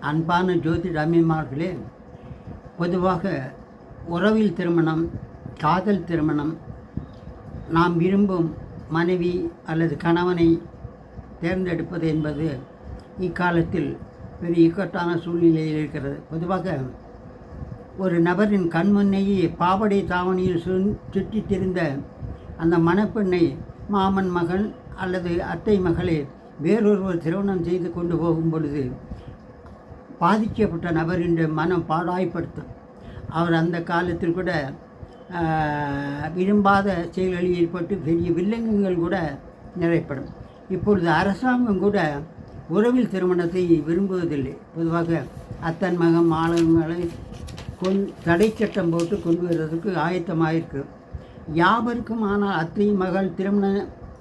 அன்பான ஜோதிட அம்மிமார்களே பொதுவாக உறவில் திருமணம் காதல் திருமணம் நாம் விரும்பும் மனைவி அல்லது கணவனை தேர்ந்தெடுப்பது என்பது இக்காலத்தில் பெரிய இக்கட்டான சூழ்நிலையில் இருக்கிறது. பொதுவாக ஒரு நபரின் கண்முன்னையே பாவடை தாவணியில் சு சுற்றித் திரிந்த அந்த மணப்பெண்ணை மாமன் மகன் அல்லது அத்தை மகளை வேறொருவர் திருமணம் செய்து கொண்டு போகும் பொழுது பாதிக்கப்பட்ட நபரின் மனம் பாடாய்ப்படுத்தும் அவர் அந்த காலத்தில் கூட விரும்பாத செயல்களில் ஏற்பட்டு பெரிய வில்லங்கங்கள் கூட நிறைப்படும் இப்பொழுது அரசாங்கம் கூட உறவில் திருமணத்தை விரும்புவதில்லை. பொதுவாக அத்தன் மகன் மாணவர்களை கொன் தடை சட்டம் போட்டு கொண்டு வருவதற்கு ஆயத்தமாயிருக்கு யாவருக்கும் ஆனால் அத்தை மகள் திருமண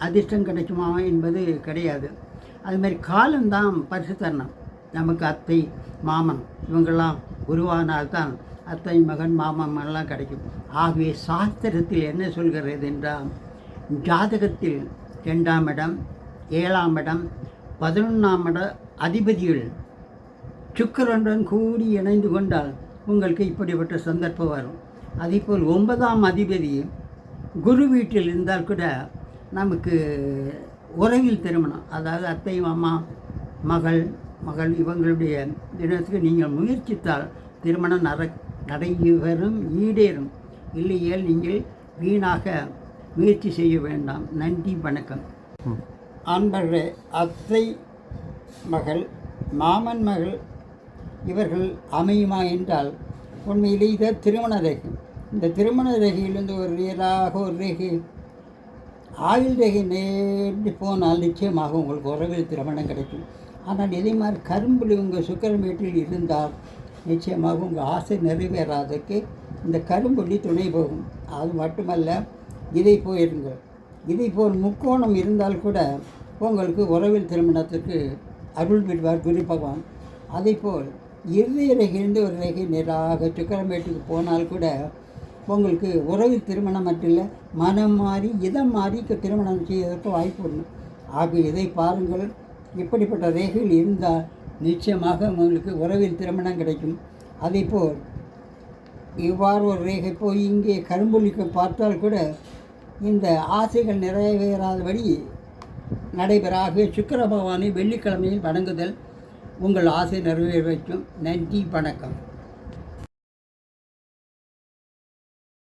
அதிர்ஷ்டம் கிடைக்குமா என்பது கிடையாது. அதுமாதிரி காலம்தான் பரிசு தரணும். நமக்கு அத்தை மாமன் இவங்கெல்லாம் உருவானால்தான் அத்தை மகன் மாமன் எல்லாம் கிடைக்கும். ஆகவே சாஸ்திரத்தில் என்ன சொல்கிறது என்றால் ஜாதகத்தில் ரெண்டாம் இடம் ஏழாம் இடம் பதினொன்றாம் இட அதிபதிகள் சுக்கிரனுடன் கூடி இணைந்து கொண்டால் உங்களுக்கு இப்படிப்பட்ட சந்தர்ப்பம் வரும். அதேபோல் ஒன்பதாம் அதிபதி குரு வீட்டில் இருந்தால் கூட நமக்கு உறவில் திருமணம். அதாவது அத்தை மாமா மகள் மகள் இவங்களுடைய தினத்துக்கு நீங்கள் முயற்சித்தால் திருமணம் நட நடைபெறும் ஈடேறும். இல்லையேல் நீங்கள் வீணாக முயற்சி செய்ய வேண்டாம். நன்றி வணக்கம். அன்பர்களே அத்தை மகள் மாமன் மகள் இவர்கள் அமையுமா என்றால் உண்மையிலே இது திருமண ரேகை. இந்த திருமண ரேகையிலிருந்து ஒரு நேராக ஒரு ரேகை ஆயுள் ரேகை நேர்ந்து போனால் நிச்சயமாக உங்களுக்கு உறவில் திருமணம் கிடைக்கும். ஆனால் இதே மாதிரி கரும்பில் உங்கள் சுக்கரன் வீட்டில் இருந்தால் நிச்சயமாக உங்கள் ஆசை நிறைவேறாததுக்கு இந்த கரும்புள்ளி துணை போகும். அது மட்டுமல்ல இதை போயிருங்கள். இதை போல் முக்கோணம் இருந்தால் கூட உங்களுக்கு உறவில் திருமணத்திற்கு அருள் விடுவார் குரு பகவான். அதேபோல் இறுதி ரேகையிலிருந்து ஒரு ரேகை நேராக சுக்கரம்பேட்டுக்கு போனால் கூட உங்களுக்கு உறவில் திருமணம் மட்டும் இல்லை மனம் மாறி இதம் மாறி திருமணம் செய்வதற்கு வாய்ப்பு உண்டு. ஆக இதை பாருங்கள். இப்படிப்பட்ட ரேகைகள் இருந்தால் நிச்சயமாக உங்களுக்கு உறவில் திருமணம் கிடைக்கும். அதேபோல் இவ்வாறு ஒரு ரேகை போய் இங்கே கரும்புள்ளிக்கு பார்த்தால் கூட இந்த ஆசைகள் நிறைவேறாதபடி நடைபெறாக சுக்கர பகவானை வெள்ளிக்கிழமையில் வணங்குதல் உங்கள் ஆசை நிறைவேற வைக்கும். நன்றி வணக்கம்.